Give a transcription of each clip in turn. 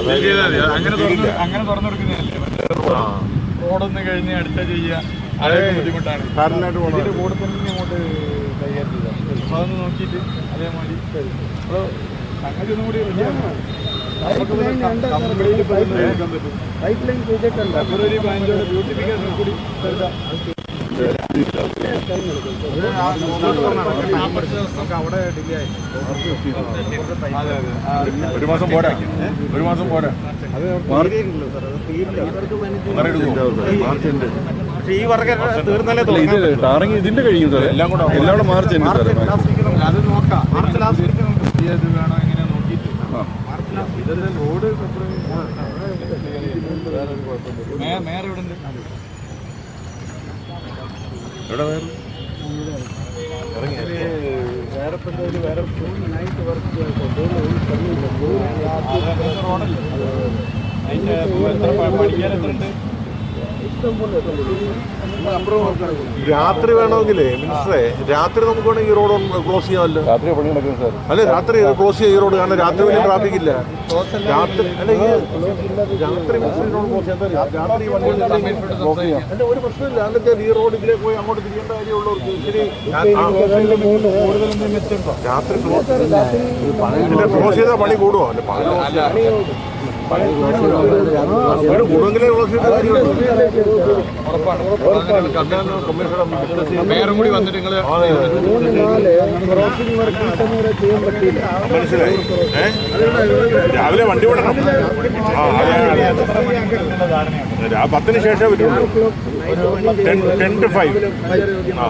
അങ്ങനെ തുറന്ന് അങ്ങനെ തുറന്നെടുക്കുന്നതല്ലേ. റോഡൊന്ന് കഴിഞ്ഞ് അടുത്ത ചെയ്യുക അതൊക്കെ ബുദ്ധിമുട്ടാണ്. ഇതിന്റെ കൂടെ തന്നെ അങ്ങോട്ട് കൈകാര്യം ചെയ്താൽ നോക്കിയിട്ട് അതേമാതിരി അപ്പോൾ സംഗതി ഒന്നും കൂടി റെഡിയാണ് ബ്യൂട്ടിഫിക്കേഷൻ കൂടി ഒരു മാസം പോരാ. ഒരു മാസം പോരാ. ടാറിങ് ഇതിന്റെ കഴിയും സാർ എല്ലാം കൂടെ എല്ലാം കൂടെ മാർച്ച് ഉണ്ട് സാറേ? അത് നോക്കാം. മാർച്ച് ലാസ്റ്റ് ഇത് വേണോ എങ്ങനെ നോക്കിയിട്ട്. ഇതൊരു റോഡ് മേയർ ഇവിടെ ഉണ്ട് എവിടെ വേറെ? വേറെ വേറെ നൈറ്റ് വർക്ക് അതിന്റെ എത്ര പഠിക്കാൻ എത്ര ഉണ്ട് രാത്രി വേണമെങ്കിലേ മിനിസ്റ്ററെ രാത്രി നമുക്ക് വേണമെങ്കിൽ ഈ റോഡ് ക്ലോസ് ചെയ്യാമല്ലോ. രാത്രി പണി നടക്കും സാർ. അല്ലെ രാത്രി ക്ലോസ് ചെയ്യാം ഈ റോഡ് കാരണം രാത്രി വലിയ ട്രാഫിക് ഇല്ല. രാത്രി അല്ല ഈ രാത്രി രാത്രി ഈ വണ്ടികൾ അല്ല ഒരു പ്രശ്നമില്ല. എന്താ ഈ റോഡ് ഇതിലേക്ക് പോയി അങ്ങോട്ട് തിരിയേണ്ട കാര്യമുള്ളവർക്ക് ഇച്ചിരി രാത്രി ക്ലോസ് ക്ലോസ് ചെയ്താൽ പണി കൂടുമോ അല്ല പണി മേയറും കൂടി വന്നിട്ട് നിങ്ങൾ മനസ്സിലായി രാവിലെ വണ്ടി വിടണം പത്തിന് ശേഷമേ പറ്റുള്ളൂ. Ten ten two five. ആ.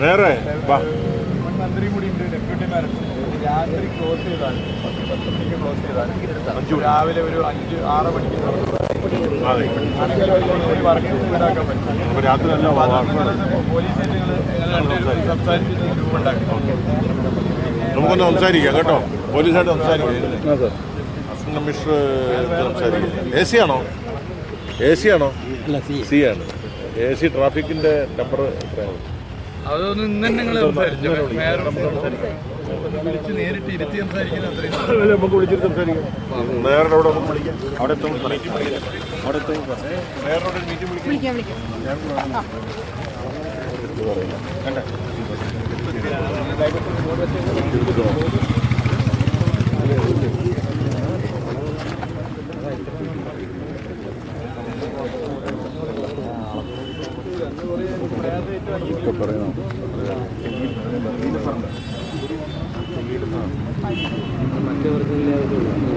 നേരെ വാ. മന്ത്രി കൂടി ഉണ്ട് ഡെപ്യൂട്ടി രാത്രി ക്ലോസ് ചെയ്താൽ പത്ത് പത്ത് മണിക്ക് ക്ലോസ് ചെയ്താൽ രാവിലെ ഒരു അഞ്ച് ആറ് മണിക്ക് ഒരു പറ്റും. പോലീസ് രണ്ടുപേരും സംസാരിച്ചിട്ട് ഗ്രൂപ്പ് ഉണ്ടാക്കി. നമുക്കൊന്ന് സംസാരിക്കാം കേട്ടോ. പോലീസായിട്ട് സംസാരിക്കാം. അസിസ്റ്റന്റ് കമ്മീഷണർ സംസാരിക്കാം. എ സി ആണോ? എ സി ആണോ? സി. ആണ്. എ സി ട്രാഫിക്കിന്റെ നമ്പർ എത്രയാണ്? അതൊന്നും ഇന്ന് തന്നെ നിങ്ങൾ സംസാരിച്ചു? വിളിച്ച് നേരിട്ട് ഇരുത്തി സംസാരിക്കുന്നത് അത്രയും നമുക്ക് വിളിച്ചിട്ട് സംസാരിക്കാം. വേറൊരാളോട് നമുക്ക് വിളിക്കാം. അവിടെ എത്തും. അവിടെ എത്തും. വേറൊരാളോട് മീറ്റിംഗ് വിളിക്കാം. വിളിക്കാം പറയണം. amateur.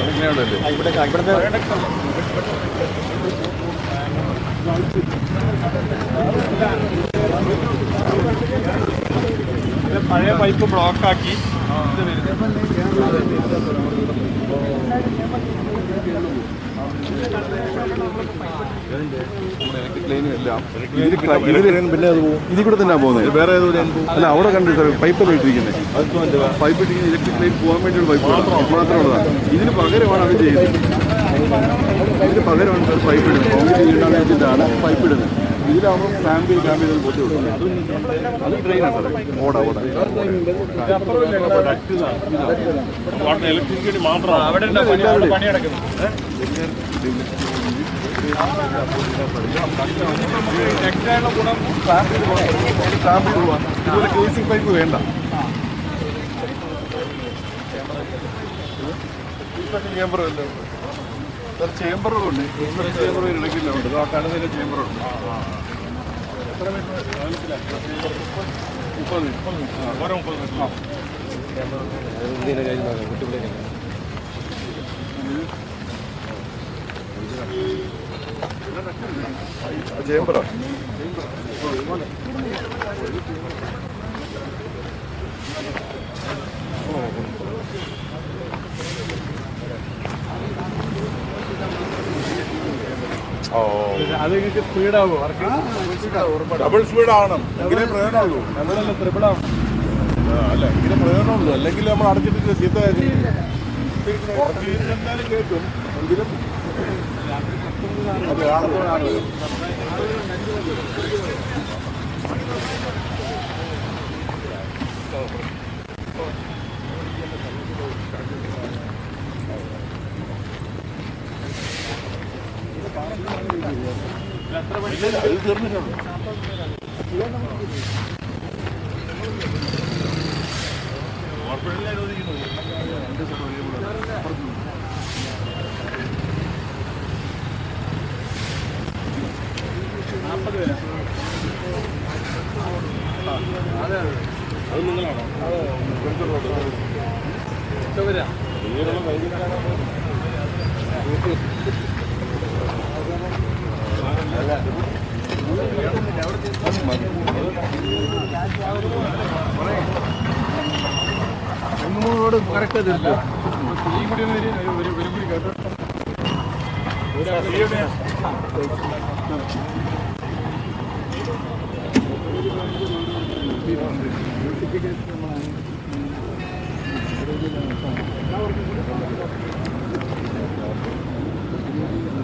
ഇവിടുത്തെ പഴയ പൈപ്പ് ബ്ലോക്കാക്കി. ഇതിൽ കൂടെ തന്നെ പോകുന്നത് വേറെ അല്ല അവിടെ കണ്ടു സാർ പൈപ്പ് ഇട്ടിരിക്കുന്നത് പൈപ്പ് ഇട്ടിരിക്കുന്ന ഇലക്ട്രിക് ലൈൻ പോകാൻ വേണ്ടിയുള്ള പൈപ്പ് മാത്രമുള്ളതാണ് ഇതിന് പകരമാണ് അത് ചെയ്യുന്നത് ഇതിന് പകരമാണ് പൈപ്പ് ഇടുന്നത്. കോൺക്രീറ്റ് വേണ്ടിയിട്ടാണ് പൈപ്പ് ഇടുന്നത്. ഇതിലാവുമ്പോൾ ഫാമിലി ഫാമിലി ബുദ്ധി കൊടുക്കുന്നത് അത് അത് ട്രെയിനാണ് സാറേ ഓടാ ഓടാ. ഇലക്ട്രിസിറ്റി മാത്രമാണ് അവിടെ ഗുണം ഇതുപോലെ കേസിംഗ് പൈപ്പ് വേണ്ട ക്യാമറ സാർ ചേമ്പറുകളുണ്ട് ചേമ്പർ ഇടയ്ക്കില്ല ഉണ്ട് ആ കടന്നിലെ ചേമ്പറുണ്ട് മുപ്പത് മിനിറ്റ് ആ ഓരോ മുപ്പത് മിനിറ്റ് ആ ചേമ്പറാ ഓ അത് നിങ്ങൾക്ക് സ്പീഡാകുമോ വർക്ക് ഡബിൾ സ്പീഡ് ആവണം എങ്കിലേ പ്രയോജനമുള്ളൂ. നമ്മളല്ല ത്രിപിളാവും അല്ല എങ്കിലേ പ്രയോജനമുള്ളൂ. അല്ലെങ്കിൽ നമ്മൾ അടച്ചിട്ട് ചീത്ത കാര്യം കുറച്ച് എന്തായാലും കേൾക്കും. എങ്കിലും അത് കാണുമ്പോഴാണ് അത് തീർന്നിട്ടുണ്ട് അത് നിങ്ങളാണോ രണ്ട് മൂന്ന് റോഡ് കറക്റ്റ് തീർത്തു ഈ കൂടി ഒരു കൂടി കേട്ടോ ഈ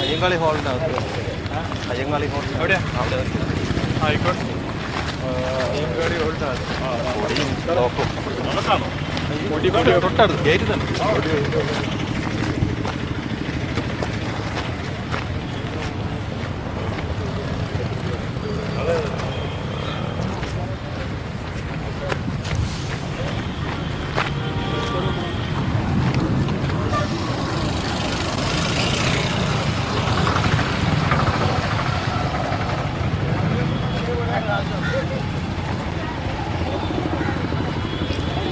അയ്യങ്കാളി ഹാളിന്റെ അകത്ത്. അയ്യങ്കാളി ഹോൾ എവിടെയാ? ആയിക്കോട്ടെ. അയ്യങ്കാടി റോഡിന്റെ നോക്കും കൊടിക്കോട്ട് തൊട്ടടുത്ത് ഗേറ്റ് തന്നെ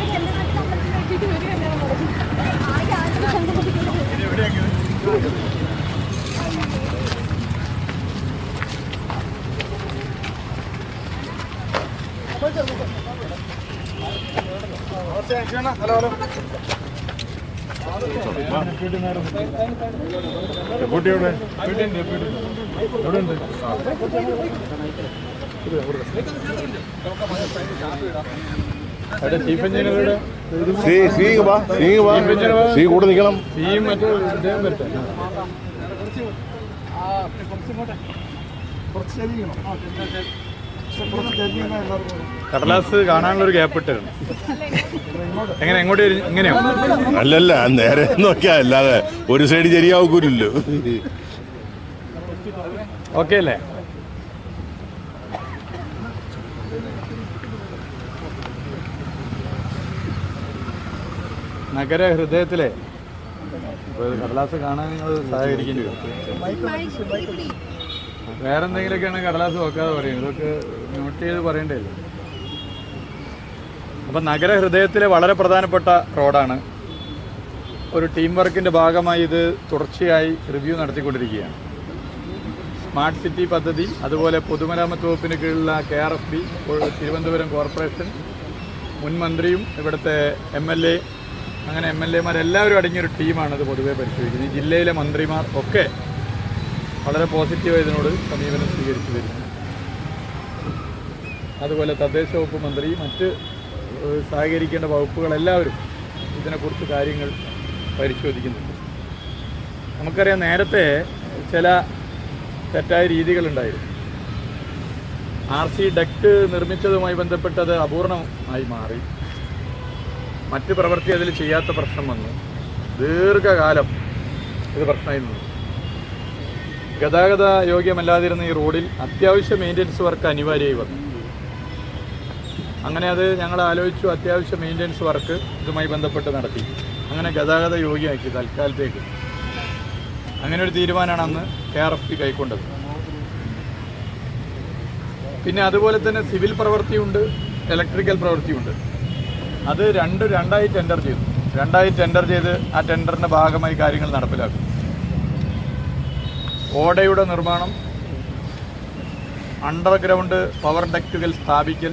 എന്റെ നാട്ടിൽ അമ്പലത്തിൽ വെച്ചിട്ട് വരികയല്ലേ നമ്മൾ. ആകെ ആഗ്രഹം ഡെപ്യൂട്ടി എവിടെ എവിടെ ഉണ്ട് അവിടെ ചീഫ് എഞ്ചിനീയറുടെ സി. സി ഇങ്ങ് വാ വാ. സി കൂടെ നിൽക്കണം മറ്റേ ഇദ്ദേഹം വരട്ടെ. കടലാസ് കാണാനുള്ള ഒരു ഗ്യാപ്പ് ഇട്ടായിരുന്നു എങ്ങനെ എങ്ങോട്ട് എങ്ങനെയാ ഇങ്ങനെയോ? അല്ലല്ല നേരെ നോക്കിയാ അല്ലാതെ ഒരു സൈഡ് ശരിയാവൂല്ലോ ഓക്കെ അല്ലേ? നഗര ഹൃദയത്തിലെ കടലാസ് കാണാൻ നിങ്ങൾ സഹകരിക്കേണ്ടി വരും. വേറെ എന്തെങ്കിലുമൊക്കെയാണ് കടലാസ് നോക്കാതെ പറയുന്നത്? ഇതൊക്കെ നോട്ട് ചെയ്ത് പറയേണ്ടതല്ലേ അപ്പം നഗര ഹൃദയത്തിലെ വളരെ പ്രധാനപ്പെട്ട റോഡാണ്. ഒരു ടീം വർക്കിന്റെ ഭാഗമായി ഇത് തുടർച്ചയായി റിവ്യൂ നടത്തിക്കൊണ്ടിരിക്കുകയാണ്. സ്മാർട്ട് സിറ്റി പദ്ധതി അതുപോലെ പൊതുമരാമത്ത് വകുപ്പിന് കീഴിലുള്ള K R F B Thiruvananthapuram corporation മുൻ മന്ത്രിയും ഇവിടുത്തെ എം എൽ എ അങ്ങനെ എം എൽ എമാരെല്ലാവരും അടങ്ങിയൊരു ടീമാണ് ഇത് പൊതുവെ പരിശോധിക്കുന്നത്. ഈ ജില്ലയിലെ മന്ത്രിമാർ ഒക്കെ വളരെ പോസിറ്റീവായി ഇതിനോട് സമീപനം സ്വീകരിച്ചു വരുന്നു. അതുപോലെ തദ്ദേശ വകുപ്പ് മന്ത്രി മറ്റ് സഹകരിക്കേണ്ട വകുപ്പുകളെല്ലാവരും ഇതിനെക്കുറിച്ച് കാര്യങ്ങൾ പരിശോധിക്കുന്നുണ്ട്. നമുക്കറിയാം നേരത്തെ ചില തെറ്റായ രീതികളുണ്ടായിരുന്നു. ആർ സി ഡക്ട് നിർമ്മിച്ചതുമായി ബന്ധപ്പെട്ടത് അപൂർണമായി മാറി. മറ്റ് പ്രവൃത്തി അതിൽ ചെയ്യാത്ത പ്രശ്നം വന്നു. ദീർഘകാലം ഇത് പ്രശ്നമായി നിന്നു. ഗതാഗത യോഗ്യമല്ലാതിരുന്ന ഈ റോഡിൽ അത്യാവശ്യ മെയിന്റനൻസ് വർക്ക് അനിവാര്യമായി വന്നു. അങ്ങനെ അത് ഞങ്ങൾ ആലോചിച്ചു അത്യാവശ്യ മെയിന്റനൻസ് വർക്ക് ഇതുമായി ബന്ധപ്പെട്ട് നടത്തി. അങ്ങനെ ഗതാഗത യോഗ്യമാക്കി തൽക്കാലത്തേക്ക്. അങ്ങനെ ഒരു തീരുമാനമാണ് അന്ന് കെ ആർ എഫ് പി കൈക്കൊണ്ടത്. പിന്നെ അതുപോലെ തന്നെ സിവിൽ പ്രവൃത്തിയുണ്ട് ഇലക്ട്രിക്കൽ പ്രവൃത്തിയുണ്ട്. അത് രണ്ട് രണ്ടായി ടെൻഡർ ചെയ്തു. രണ്ടായി ടെൻഡർ ചെയ്ത് ആ ടെൻഡറിന്റെ ഭാഗമായി കാര്യങ്ങൾ നടപ്പിലാക്കും. ഓടയുടെ നിർമ്മാണം അണ്ടർഗ്രൗണ്ട് പവർ ഡക്റ്റുകൾ സ്ഥാപിക്കൽ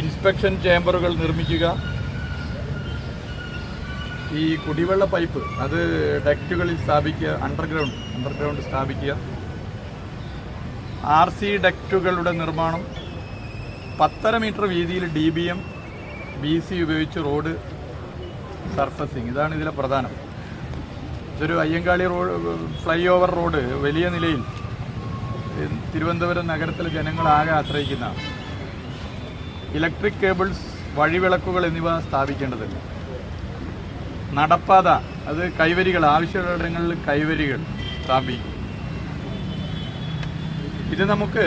ഇൻസ്പെക്ഷൻ ചേംബറുകൾ നിർമ്മിക്കുക ഈ കുടിവെള്ള പൈപ്പ് അത് ഡക്റ്റുകളിൽ സ്ഥാപിക്കുക അണ്ടർഗ്രൗണ്ട് അണ്ടർഗ്രൗണ്ട് സ്ഥാപിക്കുക. ആർ സി ഡക്റ്റുകളുടെ നിർമ്മാണം പത്തര മീറ്റർ വീതിയിൽ D B M B C ഉപയോഗിച്ച് റോഡ് സർഫസിങ്. ഇതാണ് ഇതിലെ പ്രധാനം. ഇതൊരു Ayyankali road flyover road വലിയ നിലയിൽ. തിരുവനന്തപുരം നഗരത്തിലെ ജനങ്ങളാകെ ആശ്രയിക്കുന്നതാണ് ഇലക്ട്രിക് കേബിൾസ് വഴിവിളക്കുകൾ എന്നിവ സ്ഥാപിക്കേണ്ടതുണ്ട്. നടപ്പാത. അത് കൈവരികൾ ആവശ്യമുള്ളിടങ്ങളിൽ കൈവരികൾ സ്ഥാപിക്കും. ഇത് നമുക്ക്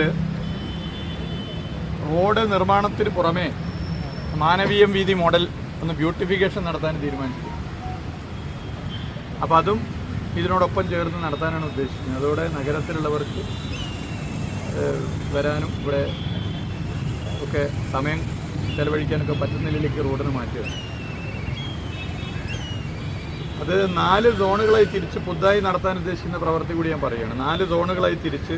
റോഡ് നിർമ്മാണത്തിന് പുറമെ മാനവീയം വീതി മോഡൽ ഒന്ന് ബ്യൂട്ടിഫിക്കേഷൻ നടത്താൻ തീരുമാനിച്ചു. അപ്പോൾ അതും ഇതിനോടൊപ്പം ചേർന്ന് നടത്താനാണ് ഉദ്ദേശിക്കുന്നത്. അതോടെ നഗരത്തിലുള്ളവർക്ക് വരാനും ഇവിടെ ഒക്കെ സമയം ചെലവഴിക്കാനൊക്കെ പറ്റുന്ന നിലയിലേക്ക് റോഡിന് മാറ്റുക. അത് നാല് സോണുകളായി തിരിച്ച് പുതുതായി നടത്താൻ ഉദ്ദേശിക്കുന്ന പ്രവൃത്തി കൂടി ഞാൻ പറയുകയാണ്. നാല് സോണുകളായി തിരിച്ച്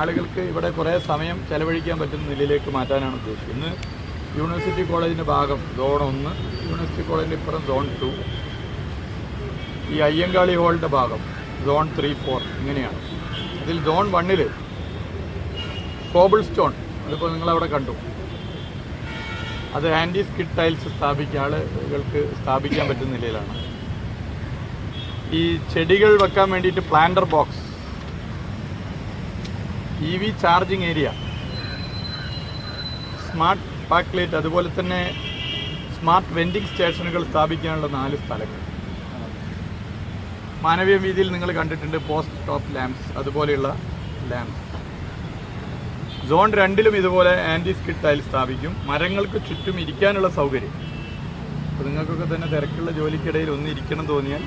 ആളുകൾക്ക് ഇവിടെ കുറേ സമയം ചെലവഴിക്കാൻ പറ്റുന്ന നിലയിലേക്ക് മാറ്റാനാണ് ഉദ്ദേശിക്കുന്നത് ഇന്ന് യൂണിവേഴ്സിറ്റി കോളേജിന്റെ ഭാഗം സോൺ ഒന്ന് യൂണിവേഴ്സിറ്റി കോളേജിന്റെ ഇപ്പുറം സോൺ ടു ഈ അയ്യങ്കാളി ഹോളിന്റെ ഭാഗം സോൺ ത്രീ ഫോർ ഇങ്ങനെയാണ്. ഇതിൽ സോൺ വണ്ണിൽ കോബിൾ സ്റ്റോൺ അതിപ്പോൾ നിങ്ങളവിടെ കണ്ടു. അത് ആന്റി സ്കിഡ് ടൈൽസ് സ്ഥാപിക്കുക ആളുകൾക്ക് സ്ഥാപിക്കാൻ പറ്റുന്ന നിലയിലാണ്. ഈ ചെടികൾ വെക്കാൻ വേണ്ടിയിട്ട് planter box E V charging area smart parklet അതുപോലെ തന്നെ സ്മാർട്ട് വെൻഡിങ് സ്റ്റേഷനുകൾ സ്ഥാപിക്കാനുള്ള നാല് സ്ഥലങ്ങൾ. മാനവീയ വീതിയിൽ നിങ്ങൾ കണ്ടിട്ടുണ്ട് പോസ്റ്റ് ടോപ്പ് ലാംപ്സ് അതുപോലെയുള്ള ലാംപ്സ് സോൺ രണ്ടിലും ഇതുപോലെ ആന്റി സ്കിഡ് ടൈൽ സ്ഥാപിക്കും. മരങ്ങൾക്ക് ചുറ്റും ഇരിക്കാനുള്ള സൗകര്യം. അപ്പോൾ നിങ്ങൾക്കൊക്കെ തന്നെ തിരക്കുള്ള ജോലിക്കിടയിൽ ഒന്ന് ഇരിക്കണം തോന്നിയാൽ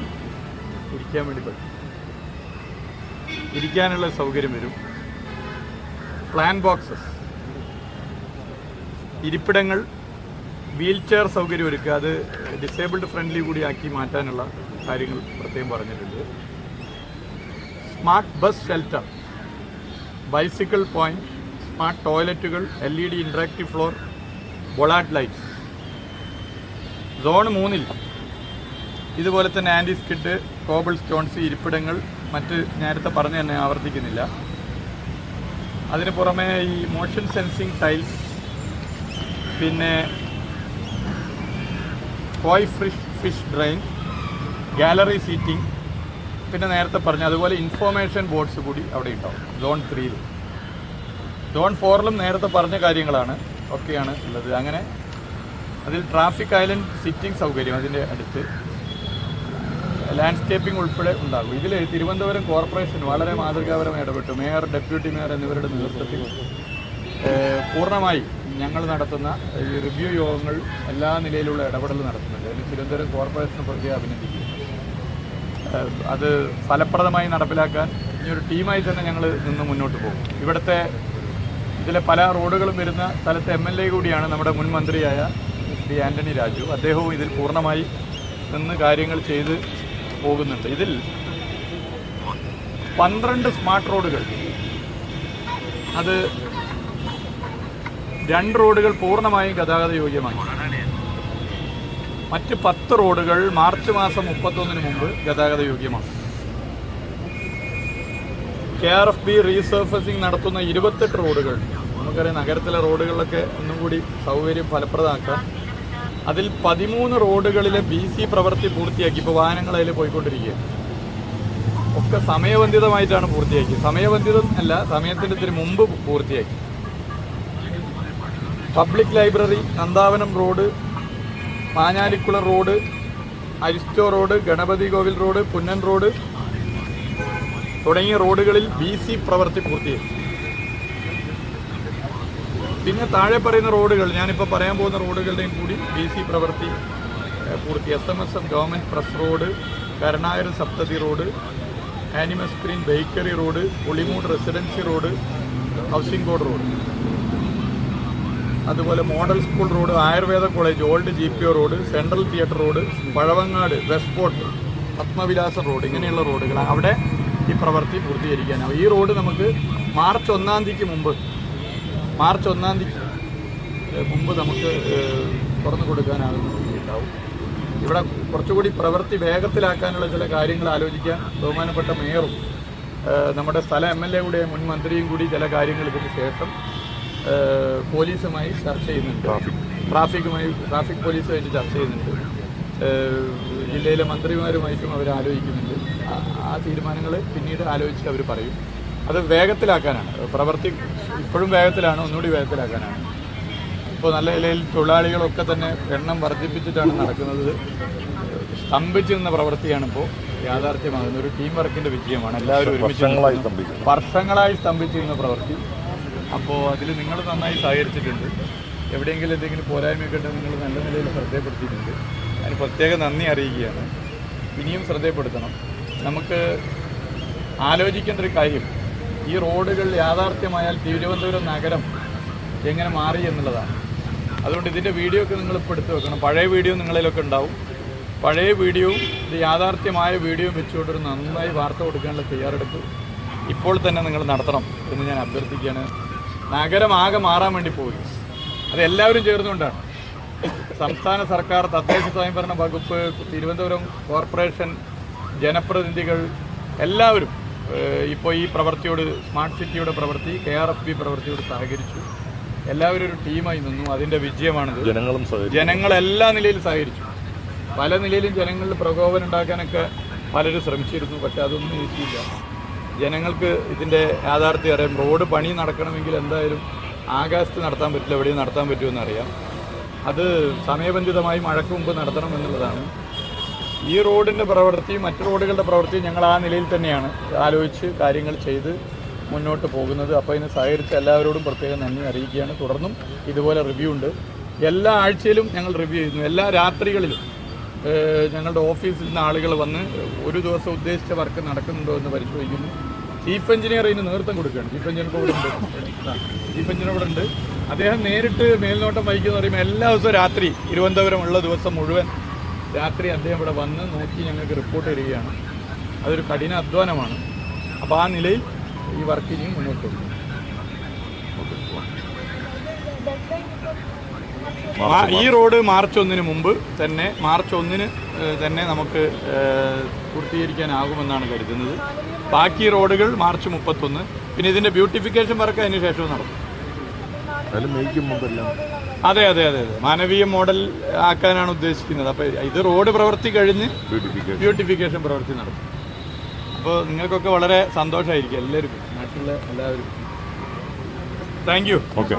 ഇരിക്കാൻ വേണ്ടി പറ്റും. ഇരിക്കാനുള്ള സൗകര്യം വരും. പ്ലാൻ ബോക്സസ് ഇരിപ്പിടങ്ങൾ വീൽ ചെയർ സൗകര്യം ഒരുക്കുക. അത് ഡിസേബിൾഡ് ഫ്രണ്ട്ലി കൂടി ആക്കി മാറ്റാനുള്ള കാര്യങ്ങൾ പ്രത്യേകം പറഞ്ഞിട്ടുണ്ട്. Smart bus shelter bicycle point smart ടോയ്ലറ്റുകൾ L E D interactive floor bollard lights zone മൂന്നിൽ ഇതുപോലെ തന്നെ ആന്റി സ്കിഡ് കോബിൾ സ്റ്റോൺസ് ഇരിപ്പിടങ്ങൾ മറ്റ് നേരത്തെ പറഞ്ഞു തന്നെ ആവർത്തിക്കുന്നില്ല. അതിന് പുറമെ ഈ മോഷൻ സെൻസിങ് ടൈൽസ് പിന്നെ koi fish fish drain gallery seating പിന്നെ നേരത്തെ പറഞ്ഞു അതുപോലെ ഇൻഫോർമേഷൻ ബോർഡ്സ് കൂടി അവിടെ ഉണ്ടാവും സോൺ ത്രീയിൽ സോൺ ഫോറിലും നേരത്തെ പറഞ്ഞ കാര്യങ്ങളാണ് ഒക്കെയാണ് ഉള്ളത്. അങ്ങനെ അതിൽ ട്രാഫിക് ഐലൻഡ് സിറ്റിംഗ് സൗകര്യം അതിന്റെ അടുത്ത്. ലാൻഡ്സ്കേപ്പിംഗ് ഉൾപ്പെടെ ഉണ്ടാകും. ഇതിൽ തിരുവനന്തപുരം കോർപ്പറേഷൻ വളരെ മാതൃകാപരമായി ഇടപെട്ടു. മേയർ ഡെപ്യൂട്ടി മേയർ എന്നിവരുടെ നേതൃത്വത്തിൽ പൂർണമായി ഞങ്ങൾ നടത്തുന്ന ഈ റിവ്യൂ യോഗങ്ങൾ എല്ലാ നിലയിലുള്ള ഇടപെടൽ നടത്തുന്നുണ്ട്. അതിൽ തിരുവനന്തപുരം കോർപ്പറേഷനെ പ്രതി അഭിനന്ദിക്കുന്നു. അത് ഫലപ്രദമായി നടപ്പിലാക്കാൻ ഒരു ടീമായി തന്നെ ഞങ്ങൾ നിന്ന് മുന്നോട്ട് പോകും. ഇവിടുത്തെ ഇതിലെ പല റോഡുകളും വരുന്ന സ്ഥലത്തെ എം എൽ എ കൂടിയാണ് നമ്മുടെ മുൻ മന്ത്രിയായ ശ്രീ ആന്റണി രാജു. അദ്ദേഹവും ഇതിൽ പൂർണമായി നിന്ന് കാര്യങ്ങൾ ചെയ്ത് പോകുന്നുണ്ട്. ഇതിൽ പന്ത്രണ്ട് സ്മാർട്ട് റോഡുകൾ. അത് രണ്ട് റോഡുകൾ പൂർണമായും ഗതാഗത യോഗ്യമാണ്. മറ്റ് പത്ത് റോഡുകൾ മാർച്ച് മാസം മുപ്പത്തൊന്നിന് മുമ്പ് ഗതാഗത യോഗ്യമാണ്. K R F B resurfacing നടത്തുന്ന ഇരുപത്തെട്ട് റോഡുകൾ. നമുക്കറിയാം നഗരത്തിലെ റോഡുകളിലൊക്കെ ഒന്നും കൂടി സൗകര്യം ഫലപ്രദമാക്കാം. അതിൽ പതിമൂന്ന് റോഡുകളിലെ ബി സി പ്രവൃത്തി പൂർത്തിയാക്കി. ഇപ്പോൾ വാഹനങ്ങളതിൽ പോയിക്കൊണ്ടിരിക്കുക. പോയിക്കൊണ്ടിരിക്കുകയാണ് ഒക്കെ സമയബന്ധിതമായിട്ടാണ് പൂർത്തിയാക്കി. സമയബന്ധിതം അല്ല സമയത്തിന്റെ ഇതിന് മുമ്പ് പൂർത്തിയാക്കി. Public library Nandavanam road Manjalikulam road Aristo road Ganapathi Kovil road Punnan road തുടങ്ങിയ റോഡുകളിൽ ബി സി പ്രവൃത്തി പൂർത്തിയാക്കി. പിന്നെ താഴെ പറയുന്ന റോഡുകൾ ഞാനിപ്പോൾ പറയാൻ പോകുന്ന റോഡുകളുടെയും കൂടി ബി സി പ്രവൃത്തി പൂർത്തി. S M S M government press road Karunakaran Sapthathi road animal screen bakery road Pulimoodu residency road housing board road അതുപോലെ model school road Ayurveda college old G P O road central theatre road Pazhavangadi west fort Padmavilasam road ഇങ്ങനെയുള്ള റോഡുകൾ അവിടെ ഈ പ്രവൃത്തി പൂർത്തീകരിക്കാനാവും. ഈ road നമുക്ക് March ഒന്നാം തീയതിക്ക് മുമ്പ് മാർച്ച് ഒന്നാം തീയതി മുമ്പ് നമുക്ക് തുറന്നു കൊടുക്കാനാകുന്ന ഉണ്ടാവും. ഇവിടെ കുറച്ചുകൂടി പ്രവൃത്തി വേഗത്തിലാക്കാനുള്ള ചില കാര്യങ്ങൾ ആലോചിക്കാൻ ബഹുമാനപ്പെട്ട മേയറും നമ്മുടെ സ്ഥല എം എൽ എ കൂടെ മുൻ മന്ത്രിയും കൂടി ചില കാര്യങ്ങൾ ഇതിന് ശേഷം പോലീസുമായി ചർച്ച ചെയ്യുന്നുണ്ട്. ട്രാഫിക്കുമായി ട്രാഫിക് പോലീസുമായിട്ട് ചർച്ച ചെയ്യുന്നുണ്ട്. ജില്ലയിലെ മന്ത്രിമാരുമായിട്ടും അവർ ആലോചിക്കുന്നുണ്ട് ആ തീരുമാനങ്ങൾ പിന്നീട് ആലോചിച്ച് അവർ പറയും. അത് വേഗത്തിലാക്കാനാണ്. പ്രവൃത്തി ഇപ്പോഴും വേഗത്തിലാണ് ഒന്നുകൂടി വേഗത്തിലാക്കാനാണ്. ഇപ്പോൾ നല്ല നിലയിൽ തൊഴിലാളികളൊക്കെ തന്നെ എണ്ണം വർദ്ധിപ്പിച്ചിട്ടാണ് നടക്കുന്നത്. സ്തംഭിച്ചു നിന്ന പ്രവൃത്തിയാണ് ഇപ്പോൾ യാഥാർത്ഥ്യമാകുന്നത്. ഒരു ടീം വർക്കിന്റെ വിജയമാണ്. എല്ലാവരും ഒരുമിച്ച് വർഷങ്ങളായി സ്തംഭിച്ചു നിന്ന സ്തംഭിച്ചിരുന്ന പ്രവൃത്തി. അപ്പോൾ അതിൽ നിങ്ങൾ നന്നായി സഹകരിച്ചിട്ടുണ്ട്. എവിടെയെങ്കിലും എന്തെങ്കിലും പോരായ്മയൊക്കെ ഉണ്ടെങ്കിൽ നിങ്ങൾ നല്ല നിലയിൽ ശ്രദ്ധയപ്പെടുത്തിയിട്ടുണ്ട്. അതിന് പ്രത്യേക നന്ദി അറിയിക്കുകയാണ്. ഇനിയും ശ്രദ്ധയപ്പെടുത്തണം. നമുക്ക് ആലോചിക്കേണ്ട ഒരു കാര്യം ഈ റോഡുകൾ യാഥാർത്ഥ്യമായാൽ തിരുവനന്തപുരം നഗരം എങ്ങനെ മാറി എന്നുള്ളതാണ്. അതുകൊണ്ട് ഇതിന്റെ വീഡിയോ ഒക്കെ നിങ്ങൾ ഇപ്പോൾ എടുത്ത് വെക്കണം. പഴയ വീഡിയോ നിങ്ങളിലൊക്കെ ഉണ്ടാവും. പഴയ വീഡിയോയും ഇത് യാഥാർത്ഥ്യമായ വീഡിയോ വെച്ചുകൊണ്ട് ഒരു നന്നായി വാർത്ത കൊടുക്കാനുള്ള തയ്യാറെടുപ്പ് ഇപ്പോൾ തന്നെ നിങ്ങൾ നടത്തണം എന്ന് ഞാൻ അഭ്യർത്ഥിക്കുകയാണ്. നഗരം ആകെ മാറാൻ വേണ്ടി പോയി അതെല്ലാവരും ചേർന്നുകൊണ്ടാണ്. സംസ്ഥാന സർക്കാർ തദ്ദേശ സ്വയംഭരണ വകുപ്പ് തിരുവനന്തപുരം കോർപ്പറേഷൻ ജനപ്രതിനിധികൾ എല്ലാവരും ഇപ്പോൾ ഈ പ്രവൃത്തിയോട് സ്മാർട്ട് സിറ്റിയുടെ പ്രവൃത്തി കെ ആർ എഫ് ബി പ്രവൃത്തിയോട് സഹകരിച്ചു. എല്ലാവരും ഒരു ടീമായി നിന്നു. അതിന്റെ വിജയമാണിത്. ജനങ്ങളും ജനങ്ങളെല്ലാ നിലയിലും സഹകരിച്ചു. പല നിലയിലും ജനങ്ങളിൽ പ്രകോപനം ഉണ്ടാക്കാനൊക്കെ പലരും ശ്രമിച്ചിരുന്നു പക്ഷെ അതൊന്നും എത്തിയില്ല. ജനങ്ങൾക്ക് ഇതിന്റെ യാഥാർത്ഥ്യം അറിയാം. റോഡ് പണി നടക്കണമെങ്കിൽ എന്തായാലും ആകാശത്ത് നടത്താൻ പറ്റില്ല എവിടെയും നടത്താൻ പറ്റുമെന്ന് അറിയാം. അത് സമയബന്ധിതമായി മഴയ്ക്ക് മുമ്പ് നടത്തണം എന്നുള്ളതാണ്. ഈ റോഡിന്റെ പ്രവൃത്തിയും മറ്റു റോഡുകളുടെ പ്രവൃത്തിയും ഞങ്ങൾ ആ നിലയിൽ തന്നെയാണ് ആലോചിച്ച് കാര്യങ്ങൾ ചെയ്ത് മുന്നോട്ട് പോകുന്നത്. അപ്പോൾ ഇതിന് സഹകരിച്ച എല്ലാവരോടും പ്രത്യേകം നന്ദി അറിയിക്കുകയാണ്. തുടർന്നും ഇതുപോലെ റിവ്യൂ ഉണ്ട്. എല്ലാ ആഴ്ചയിലും ഞങ്ങൾ റിവ്യൂ ചെയ്യുന്നു. എല്ലാ രാത്രികളിലും ഞങ്ങളുടെ ഓഫീസിൽ നിന്ന് ആളുകൾ വന്ന് ഒരു ദിവസം ഉദ്ദേശിച്ച വർക്ക് നടക്കുന്നുണ്ടോ എന്ന് പരിശോധിക്കുന്നു. ചീഫ് എഞ്ചിനീയർ ഇതിന് നേതൃത്വം കൊടുക്കുകയാണ്. ചീഫ് എഞ്ചിനീയർ ഇവിടെ ഉണ്ട്. ചീഫ് എഞ്ചിനീയർ ഇവിടെ ഉണ്ട്. അദ്ദേഹം നേരിട്ട് മേൽനോട്ടം വഹിക്കുന്ന പറയുമ്പോൾ എല്ലാ ദിവസവും രാത്രി തിരുവനന്തപുരം ഉള്ള ദിവസം മുഴുവൻ രാത്രി അദ്ദേഹം ഇവിടെ വന്ന് നോക്കി ഞങ്ങൾക്ക് റിപ്പോർട്ട് തരികയാണ് അതൊരു കഠിന അധ്വാനമാണ്. അപ്പോൾ ആ നിലയിൽ ഈ വർക്ക് ഇനിയും മുന്നോട്ട് ഈ റോഡ് മാർച്ച് ഒന്നിന് മുമ്പ് തന്നെ മാർച്ച് ഒന്നിന് തന്നെ നമുക്ക് പൂർത്തീകരിക്കാനാകുമെന്നാണ് കരുതുന്നത്. ബാക്കി റോഡുകൾ മാർച്ച് മുപ്പത്തൊന്ന്. പിന്നെ ഇതിന്റെ ബ്യൂട്ടിഫിക്കേഷൻ വർക്ക് അതിന് ശേഷവും മുമ്പെല്ലാം അതെ അതെ അതെ അതെ. മാനവീയ മോഡൽ ആക്കാനാണ് ഉദ്ദേശിക്കുന്നത്. അപ്പോൾ ഇത് റോഡ് പ്രവൃത്തി കഴിഞ്ഞ് ബ്യൂട്ടിഫിക്കേഷൻ പ്രവൃത്തി നടത്തും അപ്പോൾ നിങ്ങൾക്കൊക്കെ വളരെ സന്തോഷമായിരിക്കും എല്ലാവർക്കും. നാട്ടിലെ എല്ലാവരും താങ്ക് യു ഓക്കെ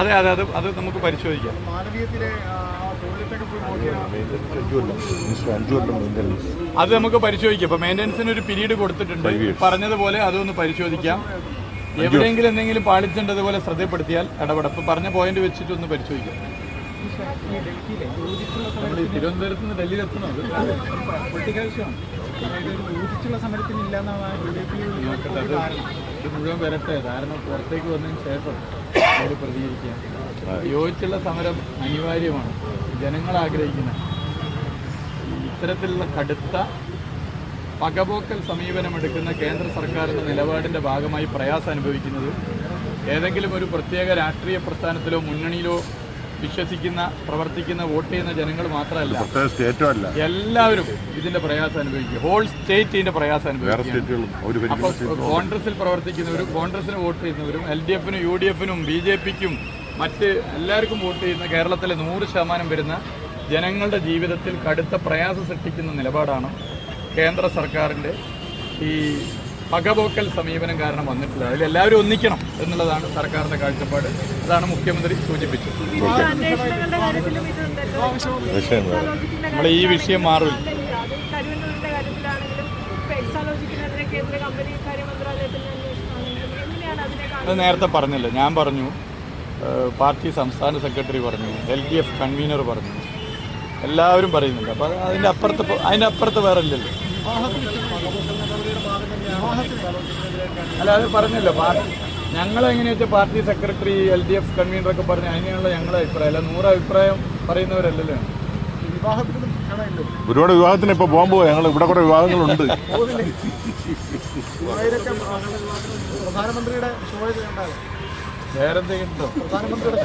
അതെ അതെ അത് അത് നമുക്ക് പരിശോധിക്കാം. അത് നമുക്ക് പരിശോധിക്കാം. ഇപ്പൊ മെയിന്റനൻസിന് ഒരു പീരീഡ് കൊടുത്തിട്ടുണ്ട്. പറഞ്ഞതുപോലെ അതൊന്ന് പരിശോധിക്കാം. എവിടെയെങ്കിലും എന്തെങ്കിലും പാളിച്ചേണ്ടതുപോലെ ശ്രദ്ധപ്പെടുത്തിയാൽ ഇടപെടും. ഇപ്പൊ പറഞ്ഞ പോയിന്റ് വെച്ചിട്ട് ഒന്ന് പരിശോധിക്കാം. നമ്മൾ ഈ തിരുവനന്തപുരത്ത് നിന്ന് ഡൽഹിയിൽ എത്തണം? ഊഹിച്ചുള്ള സമരത്തിന് ഇല്ലെന്നാണ് പി നോക്കട്ടെ അത് ഇത് മുഴുവൻ വരട്ടെ. കാരണം പുറത്തേക്ക് വന്നതിന് ശേഷം അവർ പ്രതികരിക്കുക യോജിച്ചുള്ള സമരം അനിവാര്യമാണ്. ജനങ്ങൾ ആഗ്രഹിക്കുന്ന ഇത്തരത്തിലുള്ള കടുത്ത പകപോക്കൽ സമീപനമെടുക്കുന്ന കേന്ദ്ര സർക്കാരിന്റെ നിലപാടിന്റെ ഭാഗമായി പ്രയാസം അനുഭവിക്കുന്നത് ഏതെങ്കിലും ഒരു പ്രത്യേക രാഷ്ട്രീയ പ്രസ്ഥാനത്തിലോ മുന്നണിയിലോ വിശ്വസിക്കുന്ന പ്രവർത്തിക്കുന്ന വോട്ട് ചെയ്യുന്ന ജനങ്ങൾ മാത്രമല്ല എല്ലാവരും ഇതിന്റെ പ്രയാസം അനുഭവിക്കും. ഹോൾ സ്റ്റേറ്റ് ഇതിന്റെ പ്രയാസം അനുഭവിക്കും. അപ്പൊ കോൺഗ്രസിൽ പ്രവർത്തിക്കുന്നവരും കോൺഗ്രസിന് വോട്ട് ചെയ്യുന്നവരും എൽ ഡി എഫിനും യു ഡി എഫിനും ബി ജെ പിക്കും മറ്റ് എല്ലാവർക്കും വോട്ട് ചെയ്യുന്ന കേരളത്തിലെ നൂറ് ശതമാനം വരുന്ന ജനങ്ങളുടെ ജീവിതത്തിൽ കടുത്ത പ്രയാസം സൃഷ്ടിക്കുന്ന നിലപാടാണ് കേന്ദ്ര സർക്കാരിന്റെ ഈ പകപോക്കൽ സമീപനം കാരണം വന്നിട്ടില്ല അതിൽ എല്ലാവരും ഒന്നിക്കണം എന്നുള്ളതാണ് സർക്കാരിന്റെ കാഴ്ചപ്പാട്. അതാണ് മുഖ്യമന്ത്രി സൂചിപ്പിച്ചത്. നമ്മൾ ഈ വിഷയം മാറില്ല അത് നേരത്തെ പറഞ്ഞില്ല? ഞാൻ പറഞ്ഞു. പാർട്ടി സംസ്ഥാന സെക്രട്ടറി പറഞ്ഞു. എൽ ഡി എഫ് കൺവീനർ പറഞ്ഞു. എല്ലാവരും പറയുന്നുണ്ട്. അപ്പോൾ അതിന്റെ അപ്പുറത്ത് അതിന്റെ അപ്പുറത്ത് വേറെ ഇല്ലല്ലോ. അല്ല അത് പറഞ്ഞല്ലോ പാർട്ടി. ഞങ്ങളെങ്ങനെയാ വെച്ചാൽ party secretary L D F കൺവീനറൊക്കെ പറഞ്ഞു അങ്ങനെയുള്ള ഞങ്ങളുടെ അഭിപ്രായം. അല്ല നൂറ് അഭിപ്രായം പറയുന്നവരല്ലല്ലോ. ഒരുപാട് വിവാഹത്തിന് ഇപ്പൊ പോകാൻ പോവാ ഞങ്ങൾ ഇവിടെ കുറെ വിവാഹങ്ങളുണ്ട്. പ്രധാനമന്ത്രിയുടെ വേറെന്തെങ്കിലും പ്രധാനമന്ത്രിയുടെ